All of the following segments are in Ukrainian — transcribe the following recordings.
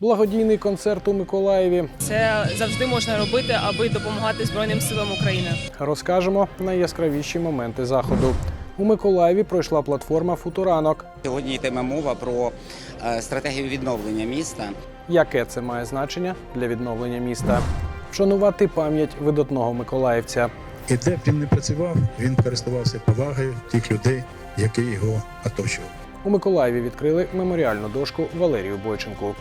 Благодійний концерт у Миколаєві Це завжди можна робити, аби допомагати Збройним силам України. розкажемо найяскравіші моменти заходу. У Миколаєві пройшла платформа Футуранок. Сьогодні йтиме мова про е, стратегію відновлення міста. Яке це має значення для відновлення міста? Вшанувати пам'ять видатного миколаївця. І де б він не працював, він користувався повагою тих людей, які його оточували. У Миколаєві відкрили меморіальну дошку Валерію Бойченку.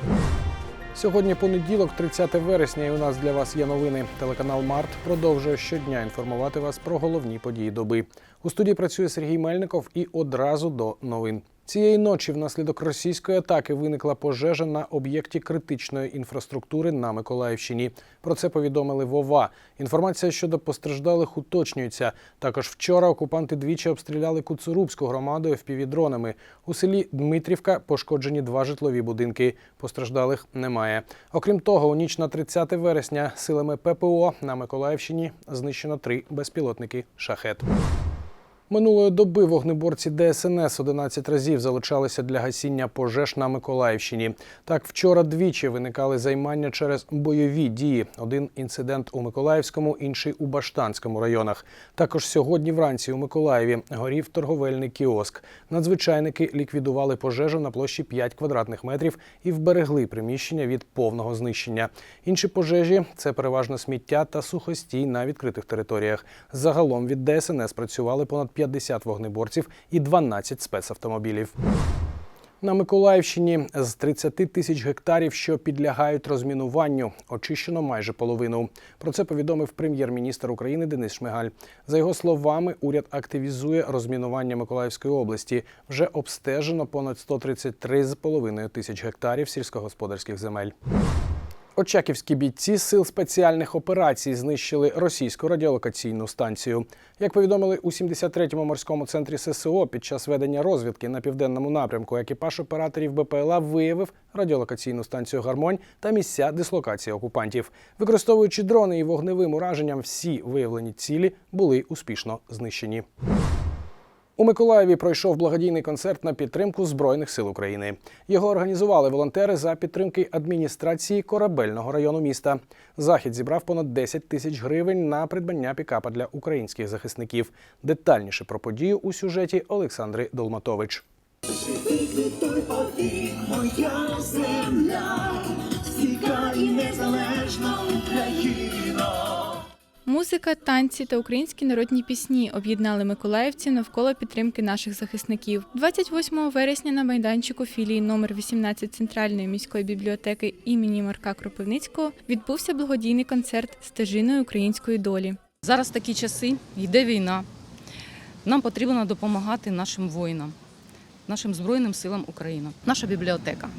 Сьогодні понеділок, 30 вересня, і у нас для вас є новини. Телеканал Март продовжує щодня інформувати вас про головні події доби. У студії працює Сергій Мельников і одразу до новин. Цієї ночі внаслідок російської атаки виникла пожежа на об'єкті критичної інфраструктури на Миколаївщині. Про це повідомили ВОВА. Інформація щодо постраждалих уточнюється. Також вчора окупанти двічі обстріляли Куцурубську громаду FPV-дронами. У селі Дмитрівка пошкоджені два житлові будинки. Постраждалих немає. Окрім того, у ніч на 30 вересня силами ППО на Миколаївщині знищено три безпілотники шахет. Минулої доби вогнеборці ДСНС 11 разів залучалися для гасіння пожеж на Миколаївщині. Так, вчора двічі виникали займання через бойові дії. Один інцидент у Миколаївському, інший у Баштанському районах. Також сьогодні вранці у Миколаєві горів торговельний кіоск. Надзвичайники ліквідували пожежу на площі 5 квадратних метрів і вберегли приміщення від повного знищення. Інші пожежі це переважно сміття та сухостій на відкритих територіях. Загалом від ДСНС працювали понад 50 вогнеборців і 12 спецавтомобілів. На Миколаївщині з 30 тисяч гектарів, що підлягають розмінуванню, очищено майже половину. Про це повідомив прем'єр-міністр України Денис Шмигаль. За його словами, уряд активізує розмінування Миколаївської області. Вже обстежено понад 133,5 тисяч гектарів сільськогосподарських земель. Очаківські бійці сил спеціальних операцій знищили російську радіолокаційну станцію. Як повідомили у 73-му морському центрі ССО під час ведення розвідки на південному напрямку, екіпаж операторів БПЛА виявив радіолокаційну станцію Гармонь та місця дислокації окупантів. Використовуючи дрони і вогневим ураженням, всі виявлені цілі були успішно знищені. У Миколаєві пройшов благодійний концерт на підтримку Збройних сил України. Його організували волонтери за підтримки адміністрації корабельного району міста. Захід зібрав понад 10 тисяч гривень на придбання пікапа для українських захисників. Детальніше про подію у сюжеті Олександри Долматович. Моя. Музика, танці та українські народні пісні об'єднали миколаївці навколо підтримки наших захисників. 28 вересня на майданчику філії номер 18 Центральної міської бібліотеки імені Марка Кропивницького відбувся благодійний концерт стежиною української долі. Зараз такі часи, йде війна. Нам потрібно допомагати нашим воїнам, нашим Збройним силам України. Наша бібліотека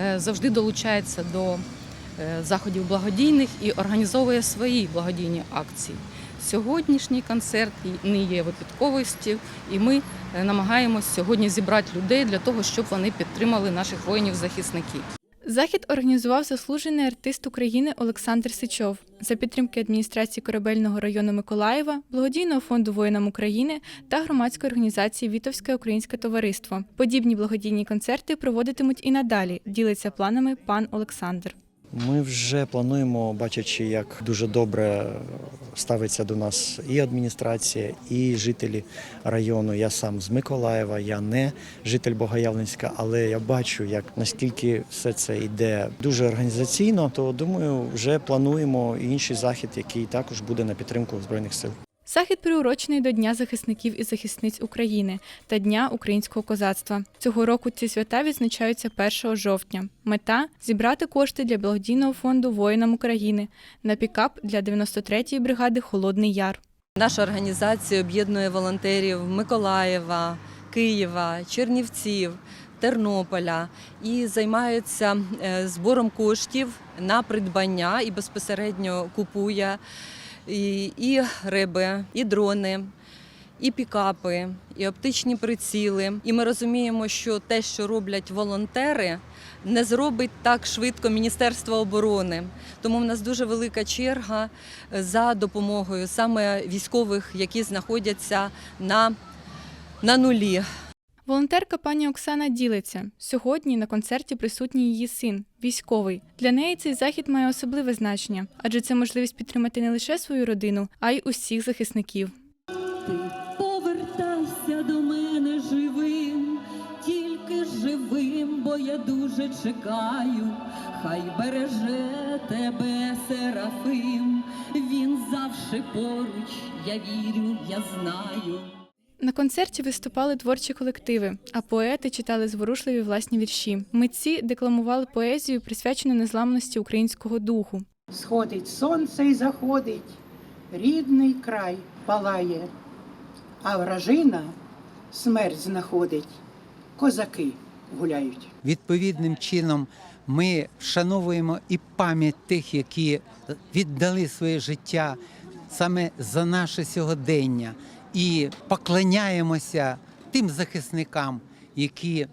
е, завжди долучається до заходів благодійних і організовує свої благодійні акції. Сьогоднішній концерт не є випадковістю, і ми е, намагаємось сьогодні зібрати людей для того, щоб вони підтримали наших воїнів-захисників. Захід організував заслужений артист України Олександр Сичов за підтримки адміністрації корабельного району Миколаєва, благодійного фонду воїнам України та громадської організації Вітовське українське товариство. Подібні благодійні концерти проводитимуть і надалі. Ділиться планами пан Олександр. Ми вже плануємо, бачачи, як дуже добре ставиться до нас і адміністрація, і жителі району. Я сам з Миколаєва, я не житель Богоявленська, але я бачу, як наскільки все це йде дуже організаційно, то думаю, вже плануємо інший захід, який також буде на підтримку збройних сил. Захід приурочений до Дня захисників і захисниць України та Дня українського козацтва. Цього року ці свята відзначаються 1 жовтня. Мета зібрати кошти для благодійного фонду воїнам України на пікап для 93-ї бригади Холодний Яр. Наша організація об'єднує волонтерів Миколаєва, Києва, Чернівців, Тернополя і займаються е, збором коштів на придбання і безпосередньо купує і, і риби, і дрони. І пікапи, і оптичні приціли. І ми розуміємо, що те, що роблять волонтери, не зробить так швидко Міністерство оборони. Тому в нас дуже велика черга за допомогою саме військових, які знаходяться на, на нулі. Волонтерка пані Оксана ділиться. Сьогодні на концерті присутній її син, військовий. Для неї цей захід має особливе значення, адже це можливість підтримати не лише свою родину, а й усіх захисників. Ти повертайся до мене живим, тільки живим, бо я дуже чекаю. Хай береже тебе Серафим, він завжди поруч, я вірю, я знаю. На концерті виступали творчі колективи, а поети читали зворушливі власні вірші. Митці декламували поезію, присвячену незламності українського духу. Сходить сонце і заходить, рідний край палає, а вражина смерть знаходить, козаки гуляють. Відповідним чином ми вшановуємо і пам'ять тих, які віддали своє життя саме за наше сьогодення, і поклоняємося тим захисникам, які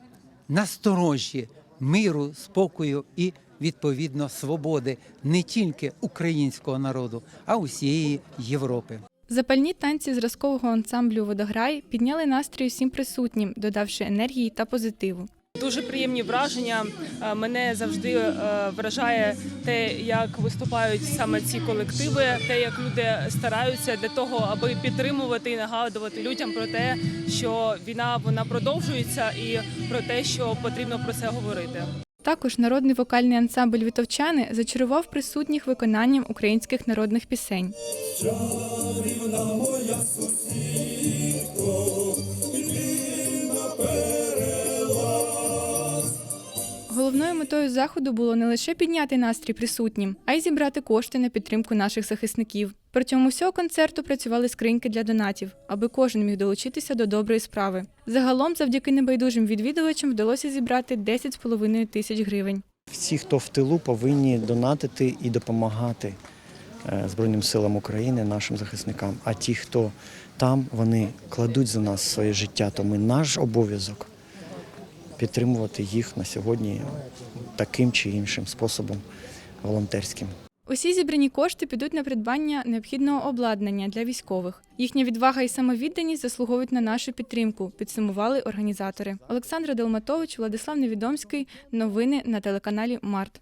насторожі миру, спокою і відповідно свободи не тільки українського народу, а усієї Європи. Запальні танці зразкового ансамблю Водограй підняли настрій усім присутнім, додавши енергії та позитиву. Дуже приємні враження. Е, Мене завжди е, вражає те, як виступають саме ці колективи, те, як люди стараються для того, аби підтримувати і нагадувати людям про те, що війна вона продовжується, і про те, що потрібно про це говорити. Також народний вокальний ансамбль Вітовчани зачарував присутніх виконанням українських народних пісень. Головною метою заходу було не лише підняти настрій присутнім, а й зібрати кошти на підтримку наших захисників. Протягом усього концерту працювали скриньки для донатів, аби кожен міг долучитися до доброї справи. Загалом, завдяки небайдужим відвідувачам, вдалося зібрати 10,5 тисяч гривень. Всі, хто в тилу, повинні донатити і допомагати е, Збройним силам України, нашим захисникам. А ті, хто там, вони кладуть за нас своє життя, то ми наш обов'язок підтримувати їх на сьогодні таким чи іншим способом волонтерським. Усі зібрані кошти підуть на придбання необхідного обладнання для військових. Їхня відвага і самовідданість заслуговують на нашу підтримку, підсумували організатори. Олександра Долматович, Владислав Невідомський. Новини на телеканалі Март.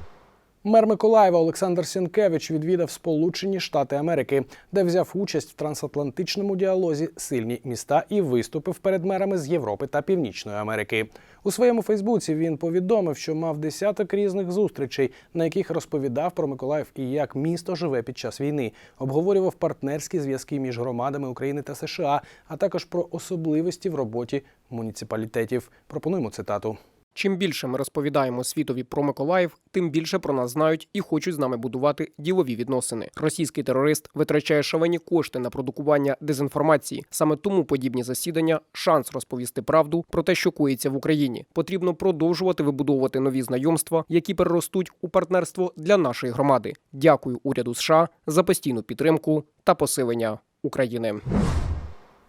Мер Миколаєва Олександр Сінкевич відвідав Сполучені Штати Америки, де взяв участь в трансатлантичному діалозі Сильні міста і виступив перед мерами з Європи та Північної Америки. У своєму Фейсбуці він повідомив, що мав десяток різних зустрічей, на яких розповідав про Миколаїв і як місто живе під час війни, обговорював партнерські зв'язки між громадами України та США, а також про особливості в роботі муніципалітетів. Пропонуємо цитату. Чим більше ми розповідаємо світові про Миколаїв, тим більше про нас знають і хочуть з нами будувати ділові відносини. Російський терорист витрачає шалені кошти на продукування дезінформації. Саме тому подібні засідання шанс розповісти правду про те, що коїться в Україні. Потрібно продовжувати вибудовувати нові знайомства, які переростуть у партнерство для нашої громади. Дякую уряду США за постійну підтримку та посилення України.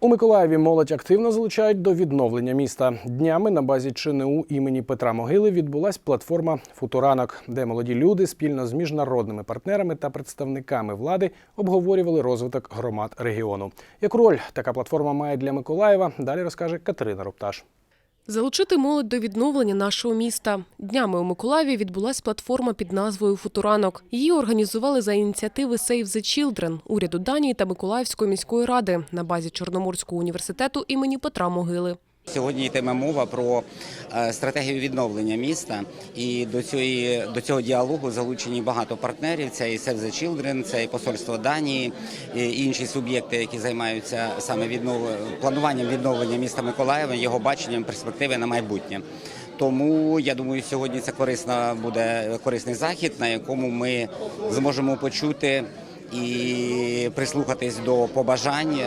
У Миколаєві молодь активно залучають до відновлення міста. Днями на базі ЧНУ імені Петра Могили відбулась платформа Футуранок, де молоді люди спільно з міжнародними партнерами та представниками влади обговорювали розвиток громад регіону. Яку роль така платформа має для Миколаєва? Далі розкаже Катерина Рупташ. Залучити молодь до відновлення нашого міста. Днями у Миколаєві відбулась платформа під назвою Футуранок. Її організували за ініціативи Save the Children, уряду Данії та Миколаївської міської ради на базі Чорноморського університету імені Петра Могили. Сьогодні йтиме мова про е, стратегію відновлення міста, і до цієї до цього діалогу залучені багато партнерів. Це і Save the Children, це і посольство Данії, і інші суб'єкти, які займаються саме віднов... плануванням відновлення міста Миколаєва, його баченням перспективи на майбутнє. Тому я думаю, сьогодні це корисна буде корисний захід, на якому ми зможемо почути і прислухатись до побажань,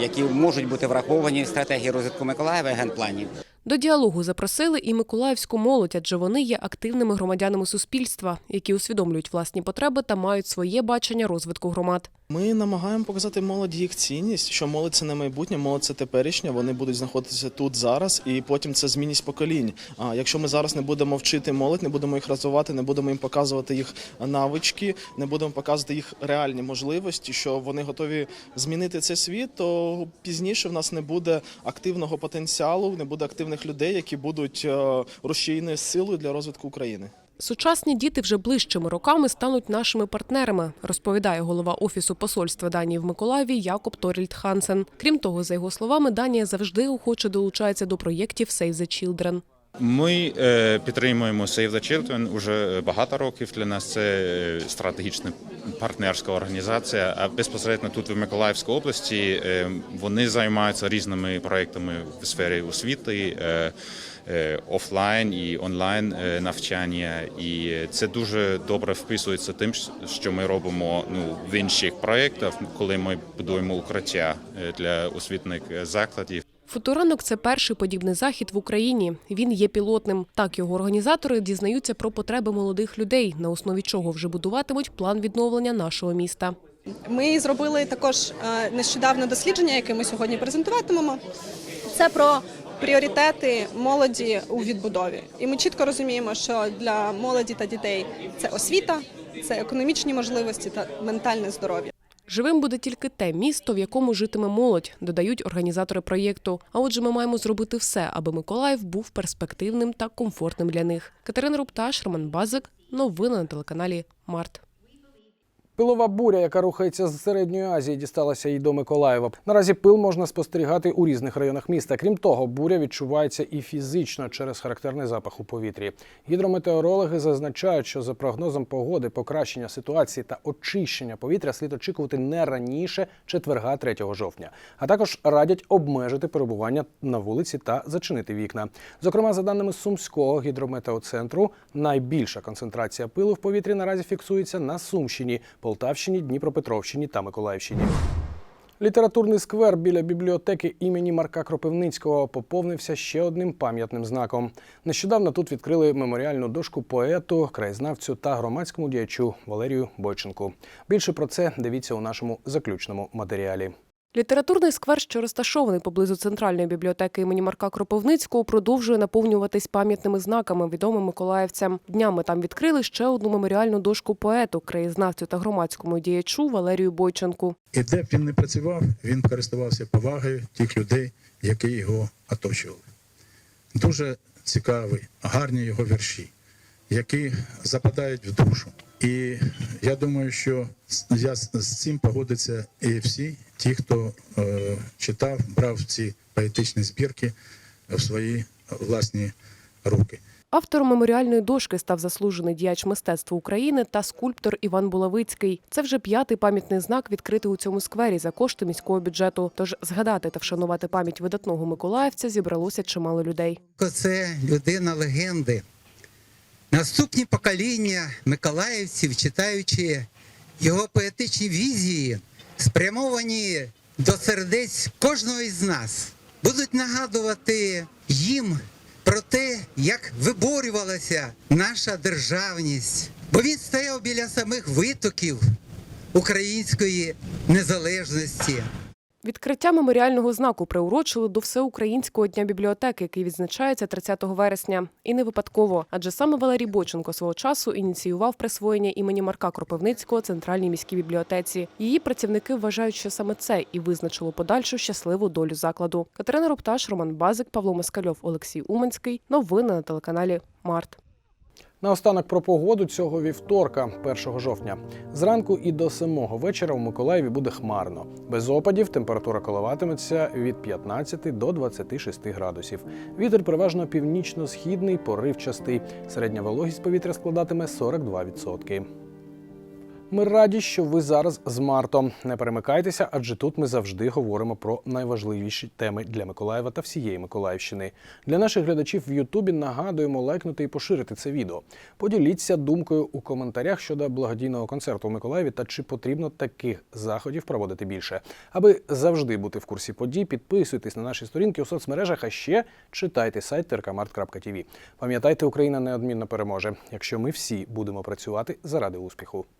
які можуть бути враховані в стратегії розвитку Миколаєва і генплані. До діалогу запросили і миколаївську молодь, адже вони є активними громадянами суспільства, які усвідомлюють власні потреби та мають своє бачення розвитку громад. Ми намагаємо показати молоді їх цінність, що молодь це не майбутнє, молодь це теперішнє. Вони будуть знаходитися тут зараз, і потім це змінність поколінь. А якщо ми зараз не будемо вчити молодь, не будемо їх розвивати, не будемо їм показувати їх навички, не будемо показувати їх реальні можливості, що вони готові змінити цей світ, то пізніше в нас не буде активного потенціалу, не буде активних людей, які будуть е, рушійною силою для розвитку України. Сучасні діти вже ближчими роками стануть нашими партнерами, розповідає голова офісу посольства Данії в Миколаєві Якоб Торільд Хансен. Крім того, за його словами, Данія завжди охоче долучається до проєктів Save the Children. Ми е, підтримуємо Save the Children уже багато років. Для нас це е, стратегічна партнерська організація. А безпосередньо тут в Миколаївській області е, вони займаються різними проектами в сфері освіти. Офлайн і онлайн навчання, і це дуже добре вписується тим, що ми робимо ну в інших проєктах, коли ми будуємо укриття для освітних закладів. Футуранок це перший подібний захід в Україні. Він є пілотним. Так його організатори дізнаються про потреби молодих людей, на основі чого вже будуватимуть план відновлення нашого міста. Ми зробили також е, нещодавно дослідження, яке ми сьогодні презентуватимемо. Це про пріоритети молоді у відбудові. І ми чітко розуміємо, що для молоді та дітей це освіта, це економічні можливості та ментальне здоров'я. Живим буде тільки те місто, в якому житиме молодь, додають організатори проєкту. А отже, ми маємо зробити все, аби Миколаїв був перспективним та комфортним для них. Катерина Рупташ, Роман Базик. Новини на телеканалі Март. Пилова буря, яка рухається з середньої Азії, дісталася і до Миколаєва. Наразі пил можна спостерігати у різних районах міста. Крім того, буря відчувається і фізично через характерний запах у повітрі. Гідрометеорологи зазначають, що за прогнозом погоди покращення ситуації та очищення повітря слід очікувати не раніше четверга 3 жовтня. А також радять обмежити перебування на вулиці та зачинити вікна. Зокрема, за даними Сумського гідрометеоцентру, найбільша концентрація пилу в повітрі наразі фіксується на Сумщині. Полтавщині, Дніпропетровщині та Миколаївщині. Літературний сквер біля бібліотеки імені Марка Кропивницького поповнився ще одним пам'ятним знаком. Нещодавно тут відкрили меморіальну дошку поету, краєзнавцю та громадському діячу Валерію Бойченку. Більше про це дивіться у нашому заключному матеріалі. Літературний сквер, що розташований поблизу центральної бібліотеки імені Марка Кропивницького, продовжує наповнюватись пам'ятними знаками відомим миколаївцям. Днями там відкрили ще одну меморіальну дошку поету, краєзнавцю та громадському діячу Валерію Бойченку. І де б він не працював, він користувався повагою тих людей, які його оточували. Дуже цікаві, гарні його вірші, які западають в душу. І я думаю, що я з цим погодиться і всі ті, хто е, читав, брав ці поетичні збірки в свої власні руки. Автором меморіальної дошки став заслужений діяч мистецтва України та скульптор Іван Булавицький. Це вже п'ятий пам'ятний знак, відкритий у цьому сквері за кошти міського бюджету. Тож згадати та вшанувати пам'ять видатного миколаївця зібралося чимало людей. Це людина легенди. Наступні покоління миколаївців, читаючи його поетичні візії, спрямовані до сердець кожного із нас, будуть нагадувати їм про те, як виборювалася наша державність. Бо він стояв біля самих витоків української незалежності. Відкриття меморіального знаку приурочили до всеукраїнського дня бібліотеки, який відзначається 30 вересня. І не випадково, адже саме Валерій Боченко свого часу ініціював присвоєння імені Марка Кропивницького центральній міській бібліотеці. Її працівники вважають, що саме це і визначило подальшу щасливу долю закладу. Катерина Рупташ, Роман Базик, Павло Москальов, Олексій Уманський. Новини на телеканалі Март. Наостанок про погоду цього вівторка, 1 жовтня. Зранку і до 7 вечора в Миколаєві буде хмарно. Без опадів температура коливатиметься від 15 до 26 градусів. Вітер переважно північно-східний, поривчастий. Середня вологість повітря складатиме 42%. Ми раді, що ви зараз з Мартом. Не перемикайтеся, адже тут ми завжди говоримо про найважливіші теми для Миколаєва та всієї Миколаївщини. Для наших глядачів в Ютубі нагадуємо лайкнути і поширити це відео. Поділіться думкою у коментарях щодо благодійного концерту у Миколаєві та чи потрібно таких заходів проводити більше. Аби завжди бути в курсі подій, підписуйтесь на наші сторінки у соцмережах, а ще читайте сайт trkmart.tv. Пам'ятайте, Україна неодмінно переможе, якщо ми всі будемо працювати заради успіху.